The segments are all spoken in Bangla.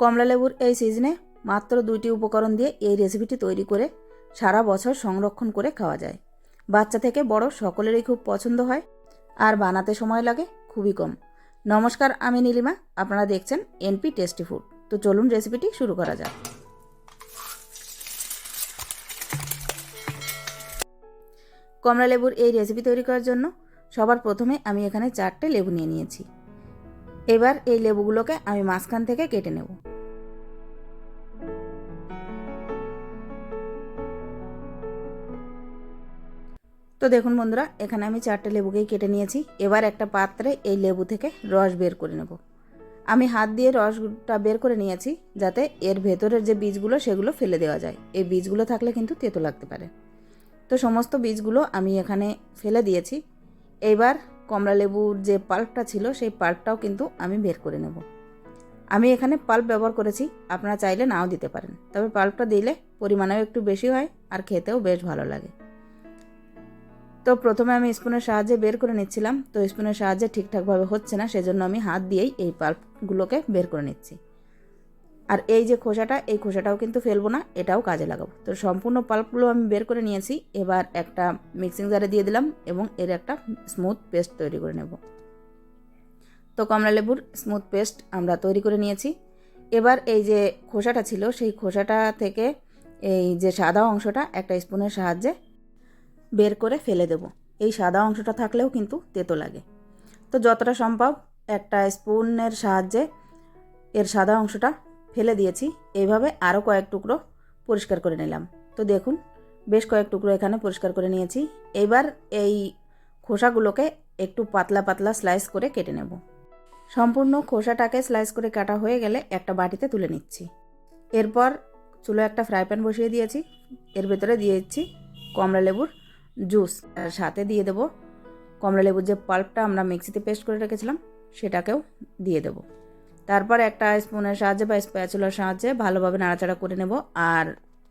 কমলা লেবুর এই সিজনে মাত্র দুইটি উপকরণ দিয়ে এই রেসিপিটি তৈরি করে সারা বছর সংরক্ষণ করে খাওয়া যায়। বাচ্চা থেকে বড় সকলেরই খুব পছন্দ হয় আর বানাতে সময় লাগে খুবই কম। নমস্কার, আমি নীলিমা। আপনারা দেখছেন এনপি টেস্টি ফুড। তো চলুন রেসিপিটি শুরু করা যাক। কমলা লেবুর এই রেসিপি তৈরি করার জন্য সবার প্রথমে আমি এখানে চারটে লেবু নিয়ে নিয়েছি। এবার এই লেবুগুলোকে আমি মাঝখান থেকে কেটে নেব। তো দেখুন বন্ধুরা, এখানে আমি চারটে লেবুকেই কেটে নিয়েছি। এবার একটা পাত্রে এই লেবু থেকে রস বের করে নেব। আমি হাত দিয়ে রসটা বের করে নিয়েছি যাতে এর ভেতরের যে বীজগুলো, সেগুলো ফেলে দেওয়া যায়। এই বীজগুলো থাকলে কিন্তু তেতো লাগতে পারে। তো সমস্ত বীজগুলো আমি এখানে ফেলে দিয়েছি। এবার কমলা লেবুর যে পাল্পটা ছিল, সেই পাল্পটাও কিন্তু আমি বের করে নেব। আমি এখানে পাল্প ব্যবহার করেছি, আপনারা চাইলে নাও দিতে পারেন। তবে পাল্পটা দিলে পরিমাণেও একটু বেশি হয় আর খেতেও বেশ ভালো লাগে। তো প্রথমে আমি স্পুনের সাহায্যে বের করে নিচ্ছিলাম। তো স্পুনের সাহায্যে ঠিকঠাকভাবে হচ্ছে না, সেজন্য আমি হাত দিয়েই এই পাল্পগুলোকে বের করে নিচ্ছি। আর এই যে খোসাটা, এই খোসাটাও কিন্তু ফেলব না, এটাও কাজে লাগাবো। তো সম্পূর্ণ পাল্পগুলো আমি বের করে নিয়েছি। এবার একটা মিক্সিং জারে দিয়ে দিলাম এবং এর একটা স্মুথ পেস্ট তৈরি করে নেব। তো কমলা লেবুর স্মুথ পেস্ট আমরা তৈরি করে নিয়েছি। এবার এই যে খোসাটা ছিল, সেই খোসাটা থেকে এই যে সাদা অংশটা একটা স্পুনের সাহায্যে বের করে ফেলে দেব। এই সাদা অংশটা থাকলেও কিন্তু তেতো লাগে। তো যতটা সম্ভব একটা স্পুনের সাহায্যে এর সাদা অংশটা ফেলে দিয়েছি। এইভাবে আরও কয়েক টুকরো পরিষ্কার করে নিলাম। তো দেখুন, বেশ কয়েক টুকরো এখানে পরিষ্কার করে নিয়েছি। এবার এই খোসাগুলোকে একটু পাতলা পাতলা স্লাইস করে কেটে নেব। সম্পূর্ণ খোসাটাকে স্লাইস করে কাটা হয়ে গেলে একটা বাটিতে তুলে নিচ্ছি। এরপর চুলো একটা ফ্রাই প্যান বসিয়ে দিয়েছি। এর ভেতরে দিয়ে দিচ্ছি কমলা লেবুর জুস। সাথে দিয়ে দেবো কমলা লেবুর যে পাল্পটা আমরা মিক্সিতে পেস্ট করে রেখেছিলাম, সেটাকেও দিয়ে দেবো। তারপর একটা স্পুনের সাহায্যে বা স্প্যাচুলার সাহায্যে ভালোভাবে নাড়াচাড়া করে নেব। আর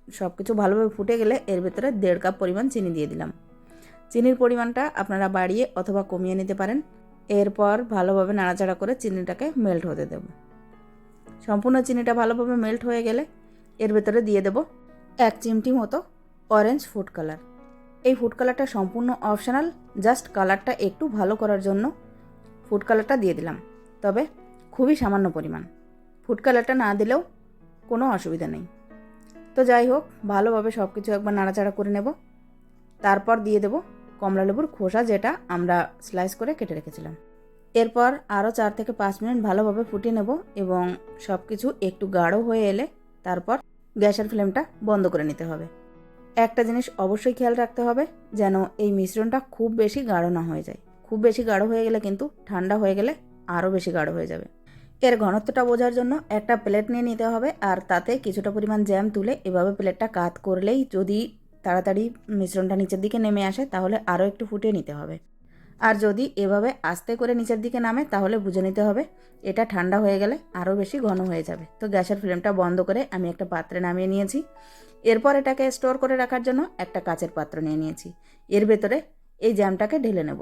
সব কিছু ভালোভাবে ফুটে গেলে এর ভেতরে দেড় কাপ পরিমাণ চিনি দিয়ে দিলাম। চিনির পরিমাণটা আপনারা বাড়িয়ে অথবা কমিয়ে নিতে পারেন। এরপর ভালোভাবে নাড়াচাড়া করে চিনিটাকে মেল্ট হতে দেব। সম্পূর্ণ চিনিটা ভালোভাবে মেল্ট হয়ে গেলে এর ভেতরে দিয়ে দেব এক চিমটি মতো অরেঞ্জ ফুড কালার। এই ফুড কালারটা সম্পূর্ণ অপশনাল জাস্ট কালারটা একটু ভালো করার জন্য ফুড কালারটা দিয়ে দিলাম। তবে খুবই সামান্য পরিমাণ। ফুড কালারটা না দিলেও কোনো অসুবিধা নেই। তো যাই হোক, ভালোভাবে সব কিছু একবার নাড়াচাড়া করে নেব। তারপর দিয়ে দেব কমলা লেবুর খোসা, যেটা আমরা স্লাইস করে কেটে রেখেছিলাম। এরপর আরও চার থেকে পাঁচ মিনিট ভালোভাবে ফুটিয়ে নেব এবং সব কিছু একটু গাঢ় হয়ে এলে তারপর গ্যাসের ফ্লেমটা বন্ধ করে নিতে হবে। একটা জিনিস অবশ্যই খেয়াল রাখতে হবে, যেন এই মিশ্রণটা খুব বেশি গাঢ় না হয়ে যায়। খুব বেশি গাঢ় হয়ে গেলে কিন্তু ঠান্ডা হয়ে গেলে আরও বেশি গাঢ় হয়ে যাবে। এর ঘনত্বটা বোঝার জন্য একটা প্লেট নিয়ে নিতে হবে, আর তাতে কিছুটা পরিমাণ জ্যাম তুলে এভাবে প্লেটটা কাত করলেই যদি তাড়াতাড়ি মিশ্রণটা নিচের দিকে নেমে আসে, তাহলে আরও একটু ফুটিয়ে নিতে হবে। আর যদি এভাবে আস্তে করে নিচের দিকে নামে, তাহলে বুঝে নিতে হবে এটা ঠান্ডা হয়ে গেলে আরও বেশি ঘন হয়ে যাবে। তো গ্যাসের ফ্লেমটা বন্ধ করে আমি একটা পাত্রে নামিয়ে নিয়েছি। এরপর এটাকে স্টোর করে রাখার জন্য একটা কাচের পাত্র নিয়ে নিয়েছি। এর ভেতরে এই জ্যামটাকে ঢেলে নেব।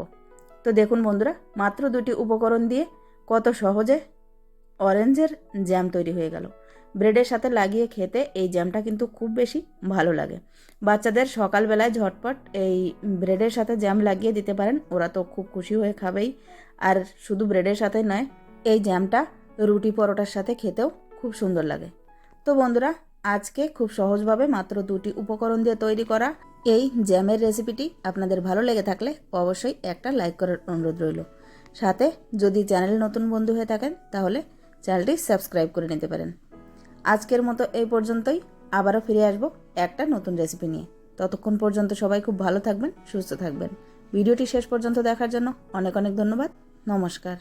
তো দেখুন বন্ধুরা, মাত্র দুটি উপকরণ দিয়ে কত সহজে অরেঞ্জের জ্যাম তৈরি হয়ে গেল। ব্রেডের সাথে লাগিয়ে খেতে এই জ্যামটা কিন্তু খুব বেশি ভালো লাগে। বাচ্চাদের সকালবেলায় ঝটপট এই ব্রেডের সাথে জ্যাম লাগিয়ে দিতে পারেন। ওরা তো খুব খুশি হয়ে খাবেই। আর শুধু ব্রেডের সাথে নয়, এই জ্যামটা রুটি পরোটার সাথে খেতেও খুব সুন্দর লাগে। তো বন্ধুরা আজকে খুব সহজভাবে মাত্র দুটি উপকরণ দিয়ে তৈরি করা। এই জ্যামের রেসিপিটি আপনাদের ভালো লেগে থাকলে অবশ্যই একটা লাইক করার অনুরোধ রইল। সাথে যদি চ্যানেল নতুন বন্ধু হয়ে থাকেন, তাহলে চ্যানেলটি সাবস্ক্রাইব করে নিতে পারেন। আজকের মতো এই পর্যন্তই। আবারও ফিরে আসব একটা নতুন রেসিপি নিয়ে। ততক্ষণ পর্যন্ত সবাই খুব ভালো থাকবেন, সুস্থ থাকবেন। ভিডিওটি শেষ পর্যন্ত দেখার জন্য অনেক অনেক ধন্যবাদ। নমস্কার।